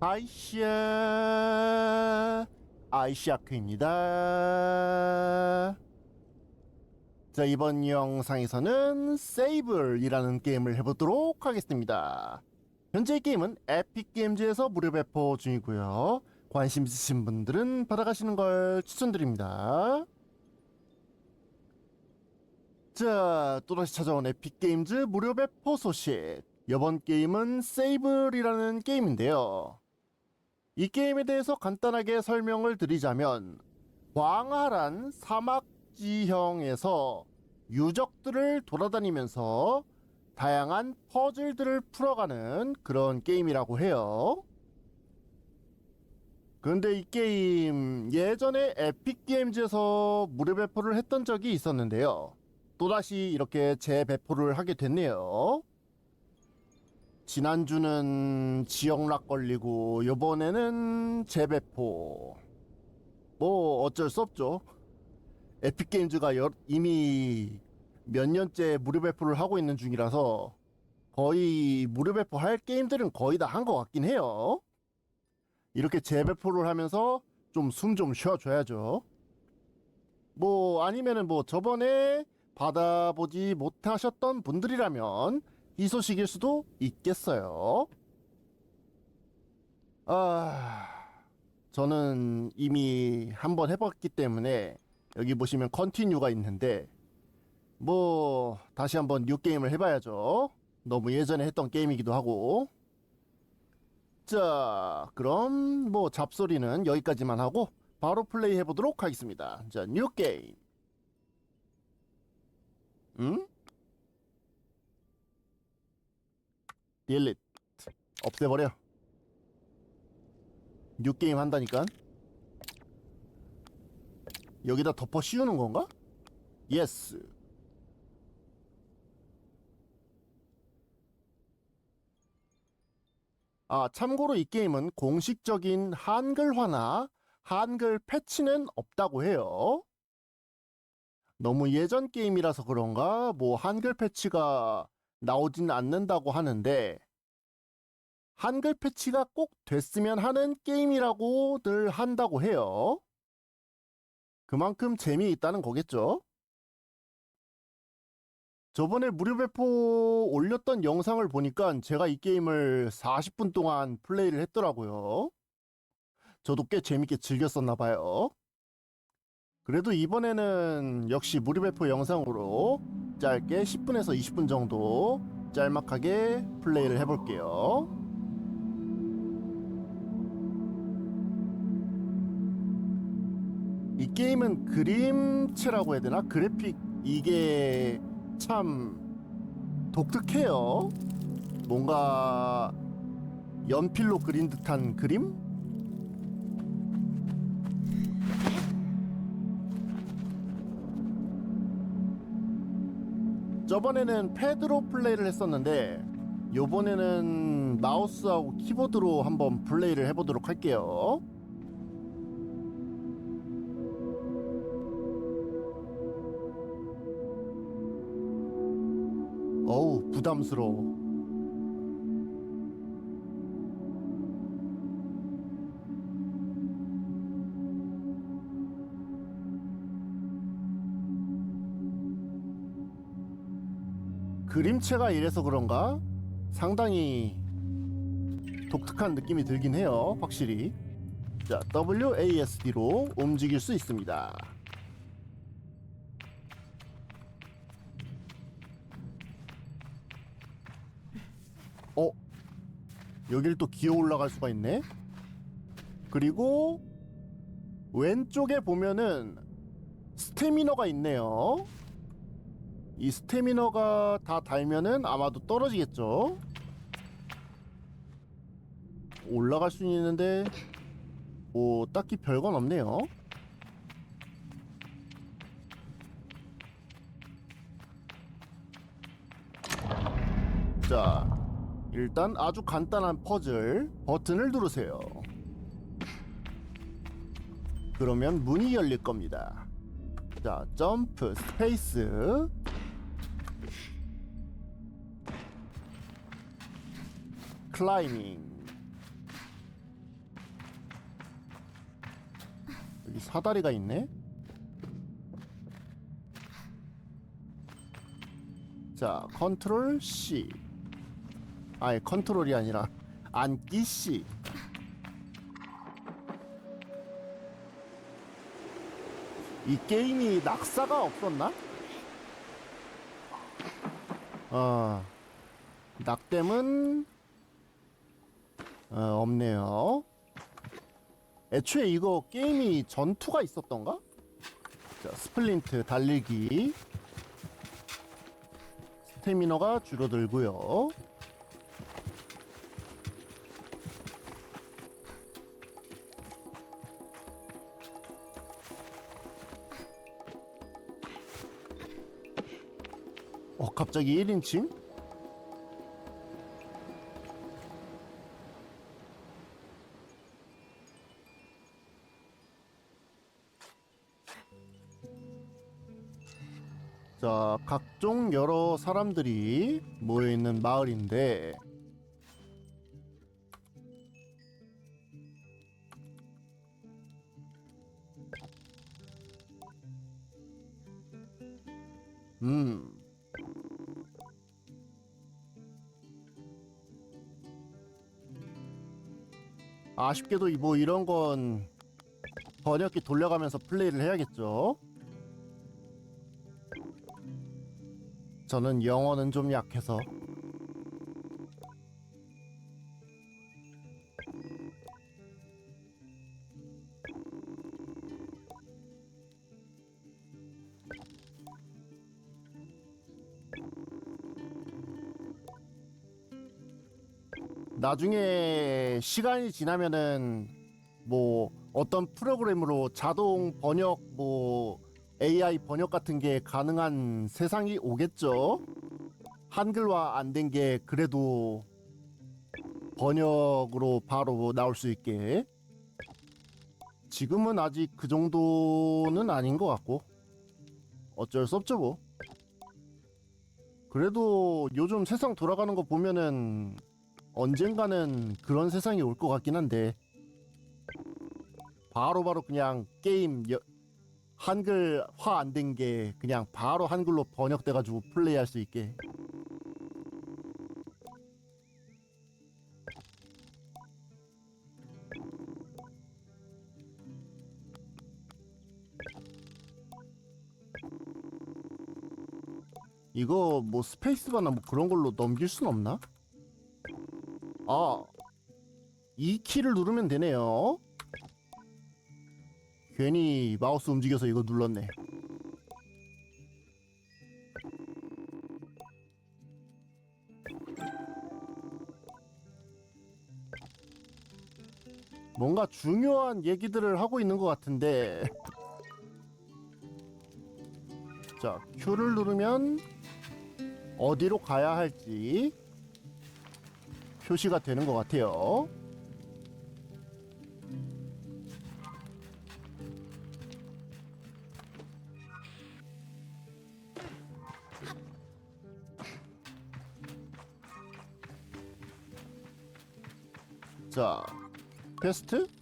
아이샤 아이샤크입니다. 자 이번 영상에서는 세이블이라는 게임을 해보도록 하겠습니다. 현재 이 게임은 에픽 게임즈에서 무료 배포 중이고요. 관심 있으신 분들은 받아가시는 걸 추천드립니다. 자, 또다시 찾아온 에픽 게임즈 무료 배포 소식. 이번 게임은 세이블이라는 게임인데요. 이 게임에 대해서 간단하게 설명을 드리자면 광활한 사막 지형에서 유적들을 돌아다니면서 다양한 퍼즐들을 풀어가는 그런 게임이라고 해요. 근데 이 게임 예전에 에픽 게임즈에서 무료 배포를 했던 적이 있었는데요. 또다시 이렇게 재배포를 하게 됐네요. 지난주는 지역락 걸리고 요번에는 재배포. 뭐 어쩔 수 없죠. 에픽 게임즈가 여- 이미 몇 년째 무료 배포를 하고 있는 중이라서 거의 무료 배포 할 게임들은 거의 다 한 것 같긴 해요. 이렇게 재배포를 하면서 좀 숨좀 쉬어줘야죠. 뭐 아니면은 뭐 저번에 받아보지 못하셨던 분들이라면 이 소식일 수도 있겠어요. 아, 저는 이미 한번 해봤기 때문에 여기 보시면 컨티뉴가 있는데 뭐 다시 한번 뉴 게임을 해봐야죠. 너무 예전에 했던 게임이기도 하고. 자, 그럼 뭐 잡소리는 여기까지만 하고 바로 플레이 해보도록 하겠습니다. 자, 뉴 게임. 응? 딜릿 없애버려. 뉴 게임 한다니까. 여기다 덮어 씌우는 건가? 예스 아 참고로 이 게임은 공식적인 한글화나 한글 패치는 없다고 해요. 너무 예전 게임이라서 그런가? 뭐 한글 패치가 나오진 않는다고 하는데 한글 패치가 꼭 됐으면 하는 게임이라고 늘 한다고 해요. 그만큼 재미있다는 거겠죠? 저번에 무료 배포 올렸던 영상을 보니까 제가 이 게임을 40분 동안 플레이를 했더라고요. 저도 꽤 재밌게 즐겼었나 봐요. 그래도 이번에는 역시 무료 배포 영상으로 짧게 10분에서 20분 정도 짤막하게 플레이를 해볼게요. 이 게임은 그림체라고 해야 되나? 그래픽 이게 참 독특해요. 뭔가 연필로 그린 듯한 그림? 저번에는 패드로 플레이를 했었는데 요번에는 마우스하고 키보드로 한번 플레이를 해보도록 할게요. 부담스러워. 그림체가 이래서 그런가? 상당히 독특한 느낌이 들긴 해요 확실히. 자 WASD로 움직일 수 있습니다 어 여길 또 기어 올라갈 수가 있네 그리고 왼쪽에 보면은 스태미너가 있네요 이 스태미너가 다 달면은 아마도 떨어지겠죠. 올라갈 수는 있는데 뭐 딱히 별건 없네요. 일단 아주 간단한 퍼즐 버튼을 누르세요. 그러면 문이 열릴 겁니다. 자, 점프 스페이스 클라이밍 여기 사다리가 있네. 자, 컨트롤 C 아니, 컨트롤이 아니라 앉기 C. 이 게임이 낙사가 없었나? 어, 낙댐은 어, 없네요. 애초에 이거 게임이 전투가 있었던가? 자, 스플린트 달리기. 스태미너가 줄어들고요. 어, 갑자기 1인칭? 자, 각종 여러 사람들이 모여 있는 마을인데 아쉽게도 뭐 이런 건 번역기 돌려가면서 플레이를 해야겠죠. 저는 영어는 좀 약해서 나중에 시간이 지나면은 뭐 어떤 프로그램으로 자동 번역 뭐 AI 번역 같은 게 가능한 세상이 오겠죠. 한글화 안 된 게 그래도 번역으로 바로 나올 수 있게. 지금은 아직 그 정도는 아닌 것 같고 어쩔 수 없죠 뭐. 그래도 요즘 세상 돌아가는 거 보면은 언젠가는 그런 세상이 올 것 같긴 한데 바로 바로 그냥 게임 여- 한글화 안 된 게 그냥 바로 한글로 번역돼 가지고 플레이할 수 있게 이거 뭐 스페이스바나 뭐 그런 걸로 넘길 순 없나? 아, 이 키를 누르면 되네요. 괜히 마우스 움직여서 이거 눌렀네. 뭔가 중요한 얘기들을 하고 있는 것 같은데. 자, Q를 누르면 어디로 가야 할지 표시가 되는 것 같아요. 자, 퀘스트?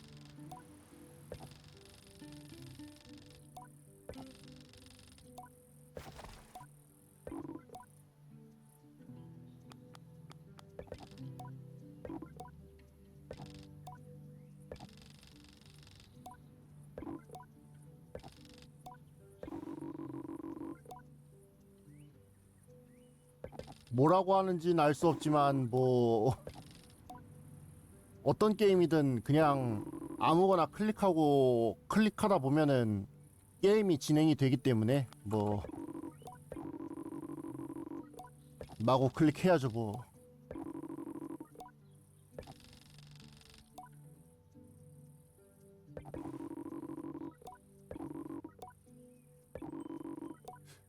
뭐라고 하는지는 알 수 없지만 뭐 어떤 게임이든 그냥 아무거나 클릭하고 클릭하다 보면은 게임이 진행이 되기 때문에 뭐 마구 클릭해야죠 뭐.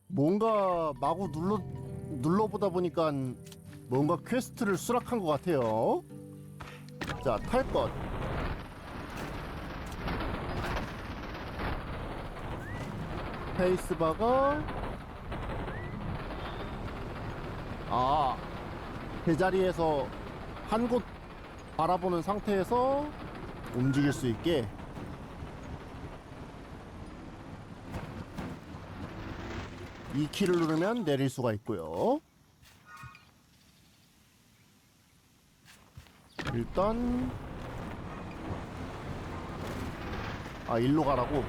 뭔가 마구 눌러 눌러보다 보니까 뭔가 퀘스트를 수락한 것 같아요. 자, 탈 것. 페이스바가 아 제자리에서 한 곳 바라보는 상태에서 움직일 수 있게 이 키를 누르면 내릴 수가 있고요. 일단 아 일로 가라고.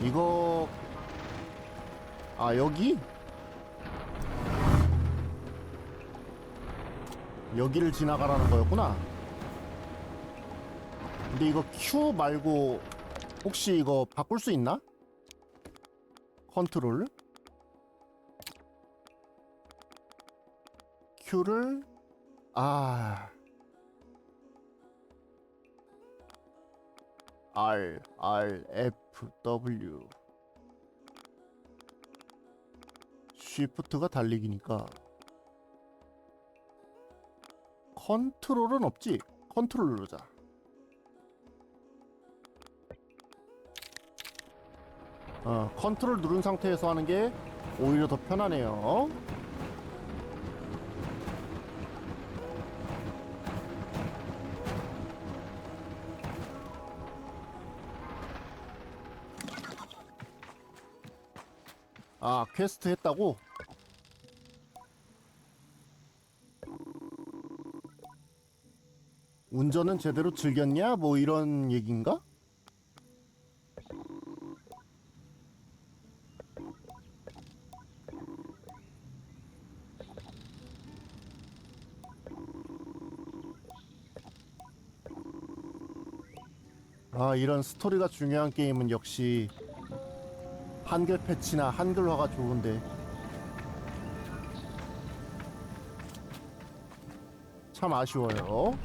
이거 아 여기 여기를 지나가라는 거였구나. 근데 이거 Q 말고 혹시 이거 바꿀 수 있나? 컨트롤? Q를? 아. R R F W. 쉬프트가 달리기니까. 컨트롤은 없지? 컨트롤 누르자 어, 컨트롤 누른 상태에서 하는 게 오히려 더 편하네요. 아, 퀘스트 했다고? 운전은 제대로 즐겼냐? 뭐 이런 얘기인가? 아 이런 스토리가 중요한 게임은 역시 한글 패치나 한글화가 좋은데. 참 아쉬워요.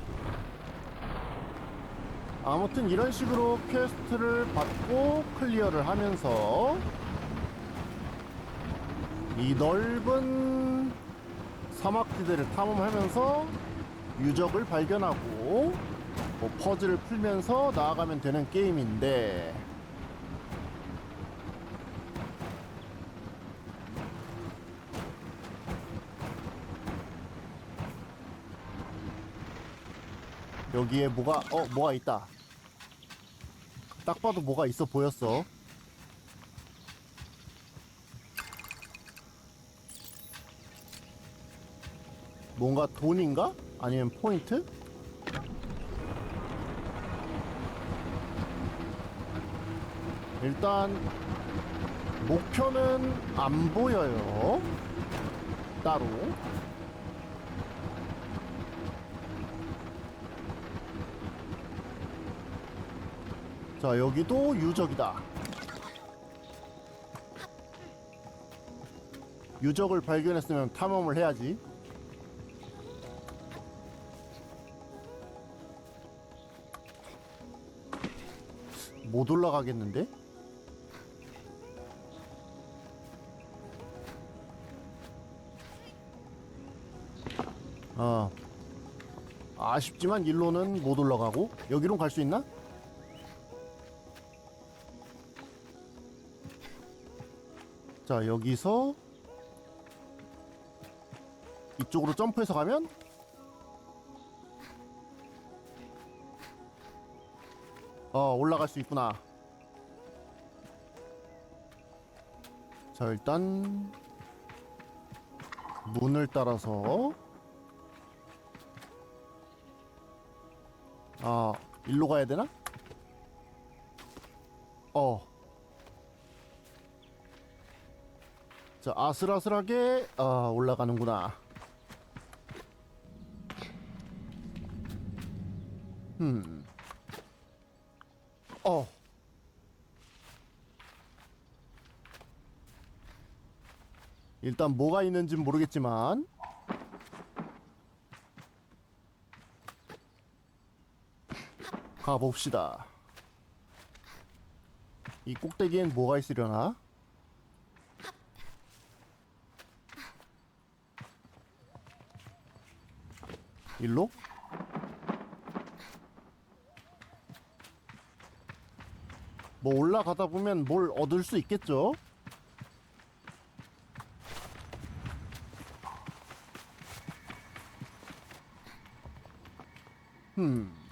아무튼 이런 식으로 퀘스트를 받고 클리어를 하면서 이 넓은 사막지대를 탐험하면서 유적을 발견하고 뭐 퍼즐을 풀면서 나아가면 되는 게임인데 여기에 뭐가 어 뭐가 있다 딱 봐도 뭐가 있어 보였어 뭔가 돈인가? 아니면 포인트? 일단 목표는 안 보여요. 따로. 자, 여기도 유적이다. 유적을 발견했으면 탐험을 해야지. 못 올라가겠는데? 어. 아쉽지만 일로는 못 올라가고 여기로 갈수 있나? 자 여기서 이쪽으로 점프해서 가면 어 올라갈 수 있구나 자 일단 문을 따라서 아 일로 가야 되나? 어. 자 아슬아슬하게 아 올라가는구나. 음. 어. 일단 뭐가 있는지 모르겠지만 가봅시다. 이 꼭대기엔 뭐가 있으려나? 일로? 뭐 올라가다 보면 뭘 얻을 수 있겠죠? 음.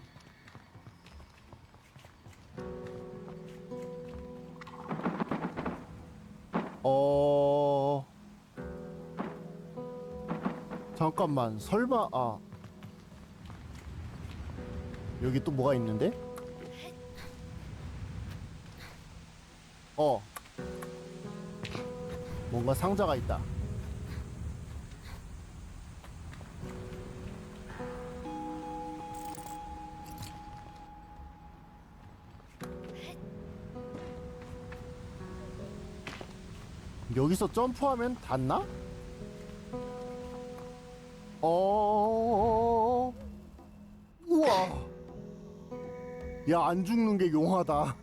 잠깐만 설마 아 여기 또 뭐가 있는데? 어 뭔가 상자가 있다. 여기서 점프하면 닿나? 어. 우와. 야, 안 죽는 게 용하다.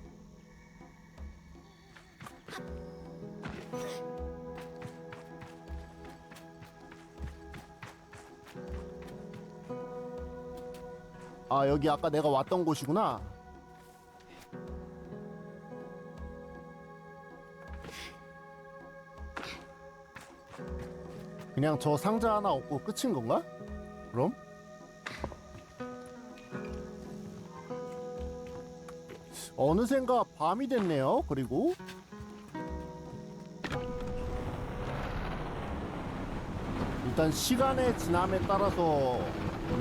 아, 여기 아까 내가 왔던 곳이구나. 그냥 저 상자 하나 얻고 끝인 건가? 그럼? 어느샌가 밤이 됐네요. 그리고 일단 시간의 지남에 따라서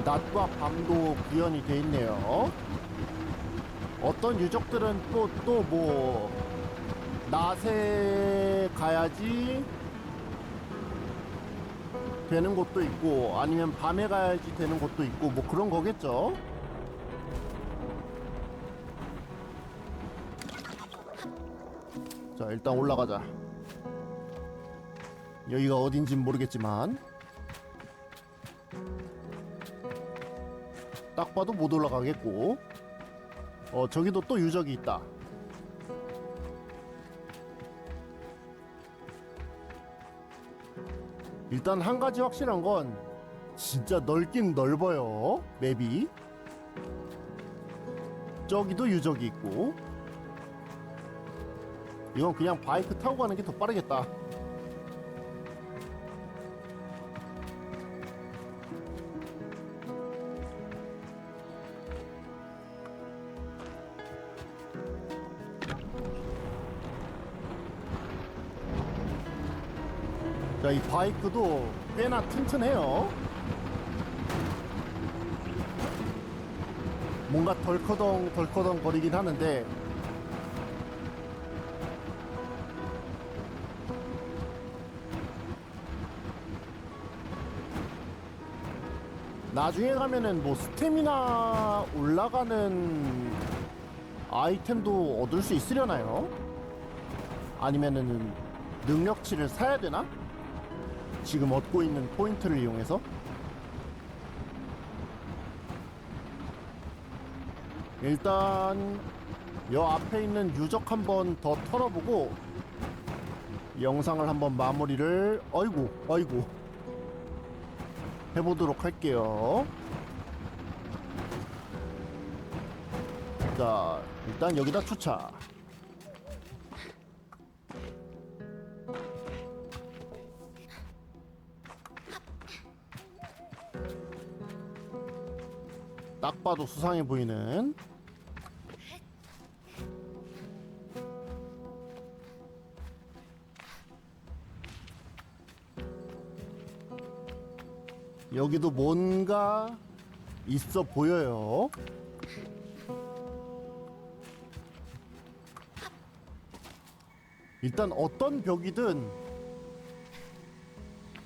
낮과 밤도 구현이 돼 있네요. 어떤 유적들은 또 또 뭐 낮에 가야지 되는 곳도 있고 아니면 밤에 가야지 되는 곳도 있고 뭐 그런 거겠죠. 자 일단 올라가자. 여기가 어딘진 모르겠지만 딱 봐도 못 올라가겠고 어 저기도 또 유적이 있다. 일단 한 가지 확실한 건 진짜 넓긴 넓어요. 맵이. 저기도 유적이 있고. 이건 그냥 바이크 타고 가는 게 더 빠르겠다 자, 이 바이크도 꽤나 튼튼해요. 뭔가 덜커덩 덜커덩 거리긴 하는데 나중에 가면은 뭐 스태미나 올라가는 아이템도 얻을 수 있으려나요? 아니면은 능력치를 사야 되나? 지금 얻고 있는 포인트를 이용해서 일단 여 앞에 있는 유적 한번 더 털어보고 영상을 한번 마무리를 아이고 아이고 해보도록 할게요. 자 일단 여기다 주차 딱 봐도 수상해 보이는 여기도 뭔가 있어 보여요. 일단 어떤 벽이든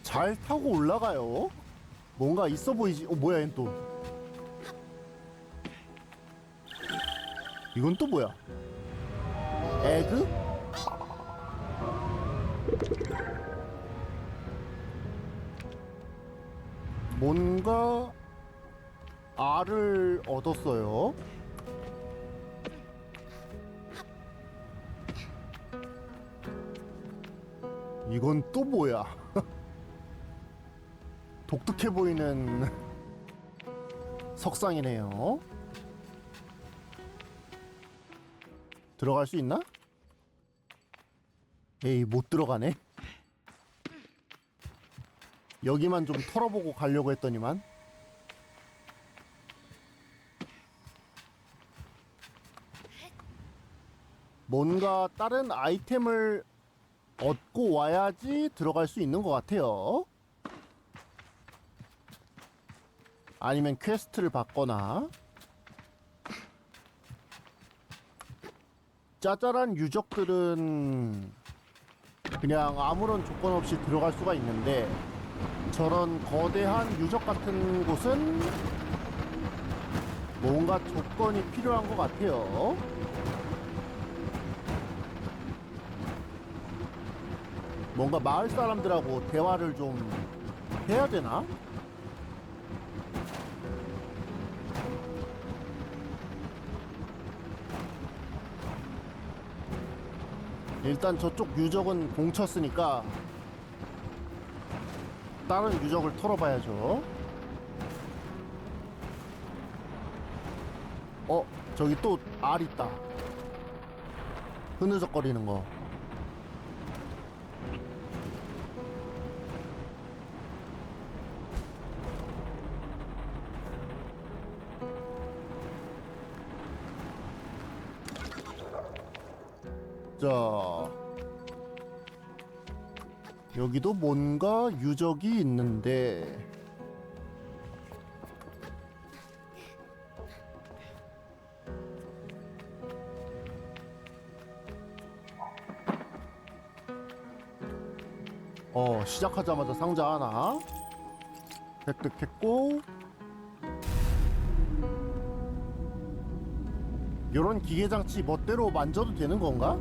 잘 타고 올라가요. 뭔가 있어 보이지? 어 뭐야 얜 또? 이건 또 뭐야? 에그? 뭔가 알을 얻었어요. 이건 또 뭐야? 독특해 보이는 석상이네요. 들어갈 수 있나? 에이 못 들어가네. 여기만 좀 털어보고 가려고 했더니만. 뭔가 다른 아이템을 얻고 와야지 들어갈 수 있는 것 같아요. 아니면 퀘스트를 받거나 짜잘한 유적들은 그냥 아무런 조건 없이 들어갈 수가 있는데 저런 거대한 유적 같은 곳은 뭔가 조건이 필요한 것 같아요. 뭔가 마을 사람들하고 대화를 좀 해야 되나? 일단 저쪽 유적은 공쳤으니까 다른 유적을 털어봐야죠. 어, 저기 또 알 있다. 흐느적거리는 거. 유적이 있는데. 어 시작하자마자 상자 하나. 획득했고. 요런 기계장치 멋대로 만져도 되는 건가?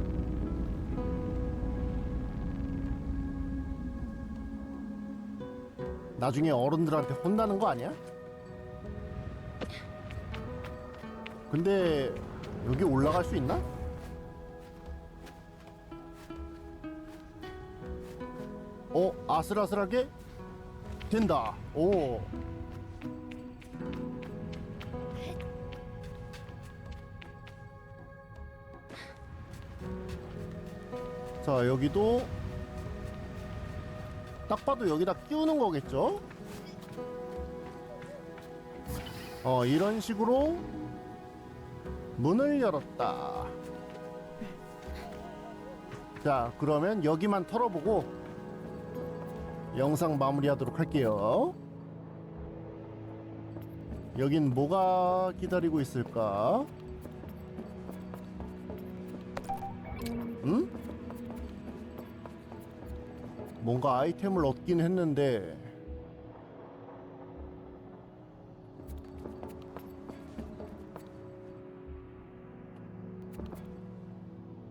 나중에 어른들한테 혼나는 거 아니야? 근데 여기 올라갈 수 있나? 어 아슬아슬하게 된다. 오. 자 여기도 딱 봐도 여기다 끼우는 거겠죠? 어 이런 식으로 문을 열었다. 자 그러면 여기만 털어보고 영상 마무리하도록 할게요. 여긴 뭐가 기다리고 있을까? 응? 뭔가 아이템을 얻긴 했는데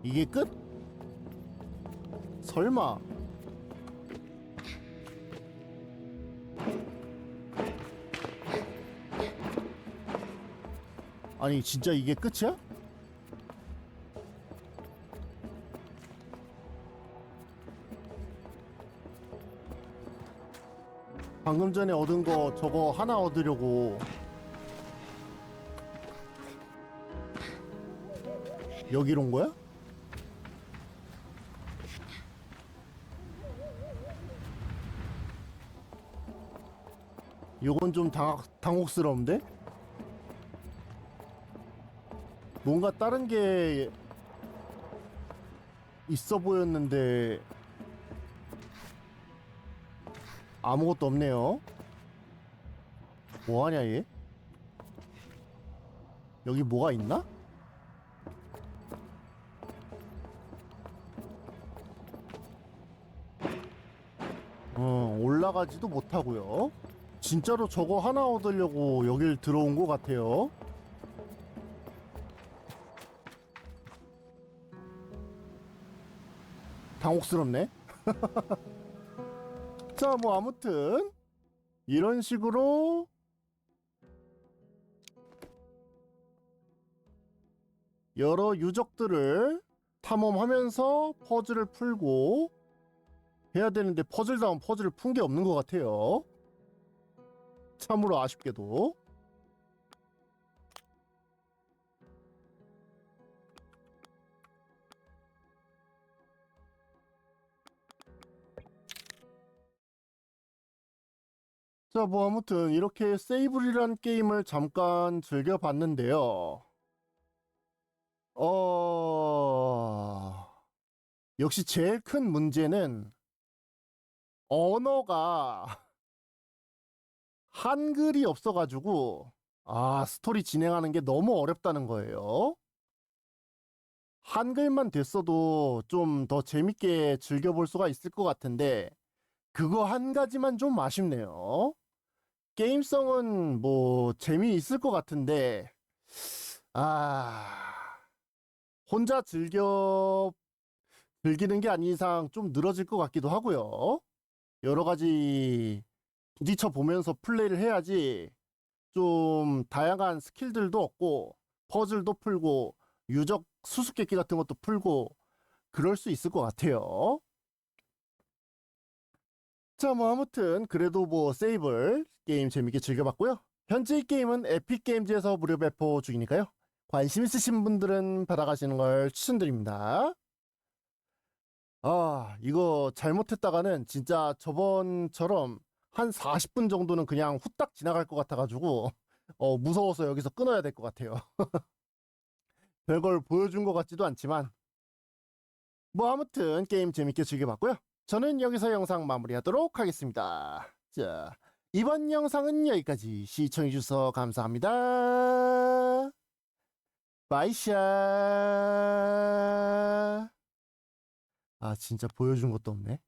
이게 끝? 설마 아니 진짜 이게 끝이야? 방금 전에 얻은 거 저거 하나 얻으려고 여기로 온 거야? 요건 좀 당, 당혹스러운데? 뭔가 다른 게 있어 보였는데 아무것도 없네요. 뭐하냐 얘? 여기 뭐가 있나? 어, 올라가지도 못하고요. 진짜로 저거 하나 얻으려고 여길 들어온 것 같아요. 당혹스럽네. 자, 뭐 아무튼 이런 식으로 여러 유적들을 탐험하면서 퍼즐을 풀고 해야 되는데 퍼즐다운 퍼즐을 푼 게 없는 것 같아요. 참으로 아쉽게도. 자, 뭐 아무튼 이렇게 세이블이란 게임을 잠깐 즐겨봤는데요. 어... 역시 제일 큰 문제는 언어가 한글이 없어가지고 아 스토리 진행하는 게 너무 어렵다는 거예요. 한글만 됐어도 좀 더 재밌게 즐겨볼 수가 있을 것 같은데 그거 한 가지만 좀 아쉽네요. 게임성은 뭐 재미있을 것 같은데 아 혼자 즐겨 즐기는 게 아닌 이상 좀 늘어질 것 같기도 하고요. 여러 가지 부딪혀 보면서 플레이를 해야지 좀 다양한 스킬들도 얻고 퍼즐도 풀고 유적 수수께끼 같은 것도 풀고 그럴 수 있을 것 같아요. 자, 뭐 아무튼 그래도 뭐 세이블 게임 재밌게 즐겨봤고요. 현재 이 게임은 에픽 게임즈에서 무료 배포 중이니까요. 관심 있으신 분들은 받아가시는 걸 추천드립니다. 아, 이거 잘못했다가는 진짜 저번처럼 한 40분 정도는 그냥 후딱 지나갈 것 같아가지고 어, 무서워서 여기서 끊어야 될 것 같아요. 별걸 보여준 것 같지도 않지만 뭐 아무튼 게임 재밌게 즐겨봤고요. 저는 여기서 영상 마무리하도록 하겠습니다. 자, 이번 영상은 여기까지 시청해주셔서 감사합니다. 바이샤. 아, 진짜 보여준 것도 없네.